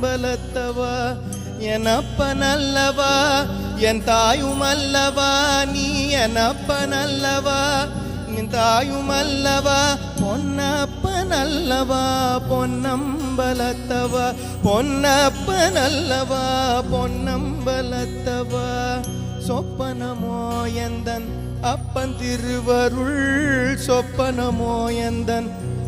பொன்னம்பலத்தவ எனப்ப நல்லவா என் தாயும் அல்லவா நீ எனப்ப நல்லவா நின் தாயும் அல்லவா பொன்னப்ப நல்லவா பொன்னம்பலத்தவ? பொன்னப்ப நல்லவா பொன்னம்பலத்தவ? சொப்பனமோ எந்தன் அப்பன் திருவருள்? சொப்பனமோ எந்தன்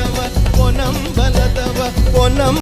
பொன்னம்பலத்தவா பொன்னம்பலத்தவா பொன்னம்